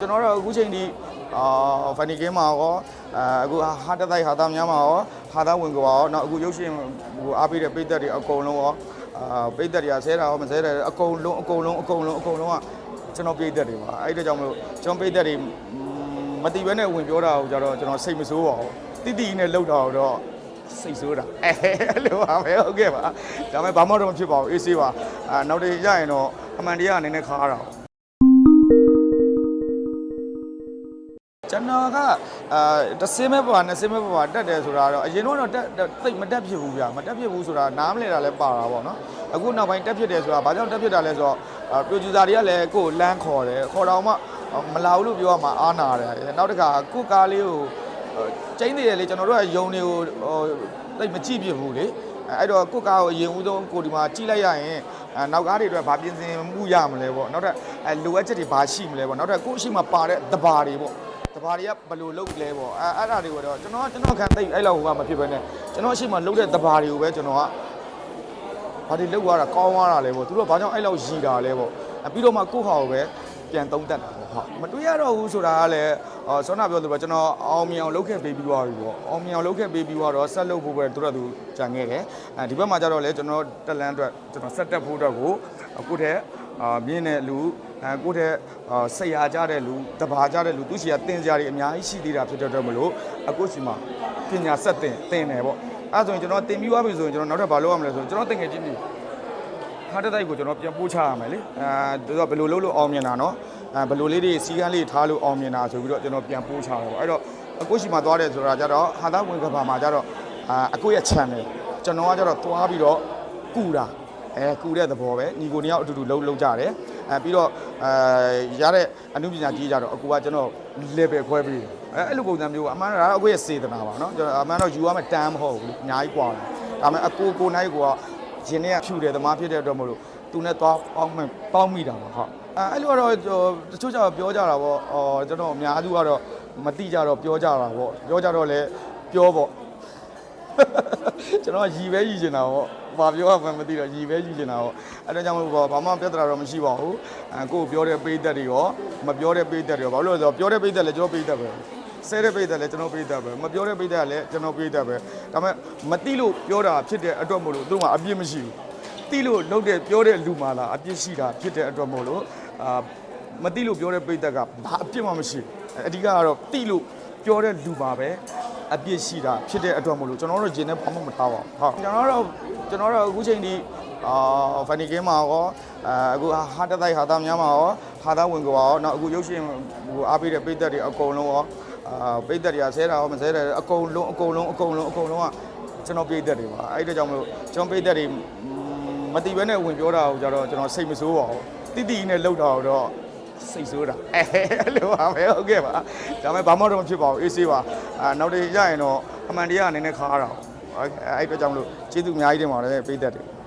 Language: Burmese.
ကျွန်တော်တို့အခုချိန်ဒီအာဖန်နီကင်းမှာရောအာအခုဟာတတိုက်ဟာသားများမှာရောဟာသားဝင်ကွာရောနောက်အခုရုပ်ရှင်ဟိုအားပေးတဲ့ပိတ်သက်တွေအကုန်လုံးရောအာပိတ်သက်တွေကဆဲတာရောမဆဲတာအကုန်လုံးအကုန်လုံးအကုန်လုံးအကုန်လုံးကကျွန်တော်ပိတ်သက်တွေပါအဲ့ဒါကြောင့်မလို့ကျွန်တော်ပိတ်သက်တွေမတိဘဲနဲ့ဝင်ပြောတာကိုကြတော့ကျွန်တော်စိတ်မဆိုးပါဘူးတိတိနဲ့လှုပ်တာတော့စိတ်ဆိုးတာအဲအဲ့လိုပါပဲဟုတ်ကဲ့ပါဒါပေမဲ့ဘာမှတော့မဖြစ်ပါဘူးအေးဆေးပါအာနောက်တည်းရရင်တော့အမှန်တရားအနေနဲ့ခါရတာ ကျွန်တော်ကအာတစ်စင်းမဲ့ပါနှစ်စင်းမဲ့ပါတက်တယ်ဆိုတာတော့အရင်တော့တက်သိမတက်ဖြစ်ဘူးဗျာမတက်ဖြစ်ဘူးဆိုတာနားမလဲတာလည်းပါတာပေါ့နော်အခုနောက်ပိုင်းတက်ဖြစ်တယ်ဆိုတာဘာကြောင့်တက်ဖြစ်တာလဲဆိုတော့ပရိုဂျူဆာတွေကလည်းကိုယ်လမ်းခေါ်တယ်ခေါ်တော့မှမလာဘူးလို့ပြောရမှာအားနာတယ်နောက်တစ်ခါကိုကားလေးကိုကျင်းနေတယ်လေကျွန်တော်တို့ကယုံတွေကိုဟိုသိမကြည့်ဖြစ်ဘူးလေအဲ့တော့ကိုကားကိုအရင်ဦးဆုံးကိုဒီမှာကြည့်လိုက်ရရင်နောက်ကားတွေအတွက်ဘာပြင်ဆင်မှုရမလဲပေါ့နောက်ထပ်လိုအပ်ချက်တွေဘာရှိမလဲပေါ့နောက်ထပ်ကိုယ့်အရှိမပါတဲ့တဘာတွေပေါ့ တဘာတွေကဘယ်လိုလုပ်လဲပေါ့အဲအဲ့ဒါတွေကိုတော့ကျွန်တော်ကကျွန်တော်ခံသိအဲ့လောက်ဟိုကမဖြစ်ဘဲနဲ့ကျွန်တော်အရှိမလုပ်တဲ့တဘာတွေကိုပဲကျွန်တော်ကဘာတွေလုပ်သွားတာကောင်းသွားတာလဲပေါ့သူတို့ကဘာကြောင့်အဲ့လောက်ရည်တာလဲပေါ့အဲပြီးတော့မှကိုယ့်ဟာကိုပဲပြန်သုံးတတ်တာပေါ့ဟုတ်မတွေးရတော့ဘူးဆိုတာကလည်းအော်ဆောနာပြောလို့ပဲကျွန်တော်အောင်မြင်အောင်လုပ်ခဲ့ပေးပြီးသွားပြီပေါ့အောင်မြင်အောင်လုပ်ခဲ့ပေးပြီးတော့ဆက်လုပ်ဖို့ပဲသူတို့ကသူကြံခဲ့တယ်အဲဒီဘက်မှာကျတော့လေကျွန်တော်တက်လန်းအတွက်ကျွန်တော်ဆက်တက်ဖို့အတွက်ကိုအခုတည်း အာမြင့်တဲ့လူအဲကိုယ့်တဲ့ဆရာကြတဲ့လူတဘာကြတဲ့လူသူရှိရတင်စရာတွေအများကြီးရှိသေးတာဖြစ်တဲ့အတွက်မလို့အခုရှိမှပညာဆက်တင်တင်တယ်ပေါ့အဲဆိုရင်ကျွန်တော်တင်ပြီးသွားပြီဆိုရင်ကျွန်တော်နောက်ထပ်ဘာလုပ်ရမလဲဆိုတော့ကျွန်တော်တင်ငယ်ချင်းကြီးခါတတိုက်ကိုကျွန်တော်ပြန်ပို့ချရမယ်လေအဲတော့ဘယ်လိုလုပ်လို့အောင်မြင်တာနော်အဲဘယ်လိုလေးတွေစီကန်းလေးထားလို့အောင်မြင်တာဆိုပြီးတော့ကျွန်တော်ပြန်ပို့ချရပေါ့အဲ့တော့အခုရှိမှသွားတယ်ဆိုတာကြတော့ဟာသဝင်ကဘာမှာကြတော့အခုရဲ့ channel ကျွန်တော်ကကြတော့သွားပြီးတော့ကူတာ အဲကူတဲ့သဘောပဲညီကိုနှစ်ယောက်အတူတူလှုပ်လှုပ်ကြတယ်အဲပြီးတော့အဲရတဲ့အမှုပညာကြီးကြတော့အကူကကျွန်တော် level ခွဲပြီးတယ်အဲအဲ့လိုပုံစံမျိုးကအမှန်တော့အကူရဲ့စေတနာပါเนาะကျွန်တော်အမှန်တော့ယူရမယ့်တန်းမဟုတ်ဘူးလေအများကြီးกว่าတယ်ဒါပေမဲ့အကူကိုနိုင်ကိုကရင်ထဲကဖြူတယ်သမားဖြစ်တဲ့အတွက်မလို့သူနဲ့သွားပေါင်းမဲ့ပေါင်းမိတာပါဟုတ်အဲအဲ့လိုကတော့တချို့ကျတော့ပြောကြတာပေါ့အော်ကျွန်တော်အများစုကတော့မတိကြတော့ပြောကြတာပေါ့ပြောကြတော့လေပြောပေါ့ ကျွန်တော်ကရီပဲရီချင်တာပေါ့ဘာပြောရမှန်းမသိတော့ရီပဲရီချင်တာပေါ့အဲ့ဒါကြောင့်မို့ပေါ့ဘာမှပြဿနာတော့မရှိပါဘူးအဲကိုယ်ပြောတဲ့ပိတ်သက်တွေရောမပြောတဲ့ပိတ်သက်တွေရောဘာလို့လဲဆိုတော့ပြောတဲ့ပိတ်သက်လည်းကျွန်တော်ပိတ်သက်ပဲဆဲတဲ့ပိတ်သက်လည်းကျွန်တော်ပိတ်သက်ပဲမပြောတဲ့ပိတ်သက်ကလည်းကျွန်တော်ပိတ်သက်ပဲဒါပေမဲ့မတိလို့ပြောတာဖြစ်တဲ့အတွက်မို့လို့သူတို့ကအပြစ်မရှိဘူးတိလို့လုပ်တဲ့ပြောတဲ့လူမှလားအပြစ်ရှိတာဖြစ်တဲ့အတွက်မို့လို့အာမတိလို့ပြောတဲ့ပိတ်သက်ကဘာအပြစ်မှမရှိဘူးအဓိကကတော့တိလို့ပြောတဲ့လူပါပဲ အပြစ်ရှိတာဖြစ်တဲ့အတွက်မလို့ကျွန်တော်တို့ဂျင်းနဲ့ဘာမှမထားပါဘူးဟုတ်ကျွန်တော်တို့ကျွန်တော်တို့အခုချိန်ဒီအာဖန်နီကင်းမှာရောအာအခုဟာတတိုက်ဟာသားများမှာရောဟာသားဝင်ကွာရောနောက်အခုရုပ်ရှင်ဟိုအားပေးတဲ့ပိတ်သက်တွေအကုန်လုံးရောအာပိတ်သက်တွေကဆဲတာရောမဆဲတာအကုန်လုံးအကုန်လုံးအကုန်လုံးအကုန်လုံးကကျွန်တော်ပိတ်သက်တွေပါအဲ့ဒါကြောင့်မလို့ကျွန်တော်ပိတ်သက်တွေမတိဘဲနဲ့ဝင်ပြောတာကိုကြတော့ကျွန်တော်စိတ်မဆိုးပါဘူးတိတိနဲ့လှုပ်တာတော့ စိတ်ဆိုးတာအဲအဲ့လိုပါပဲဟုတ်ကဲ့ပါဒါပေမဲ့ဘာမှတော့မဖြစ်ပါဘူးအေးဆေးပါအာနောက်တည်းရရင်တော့အမှန်တရားအနေနဲ့ခါရတာအဲ့အဲ့အတွက်ကြောင့်မလို့ကျေးဇူးအများကြီးတင်ပါတယ်ပိတ်သက်တွေ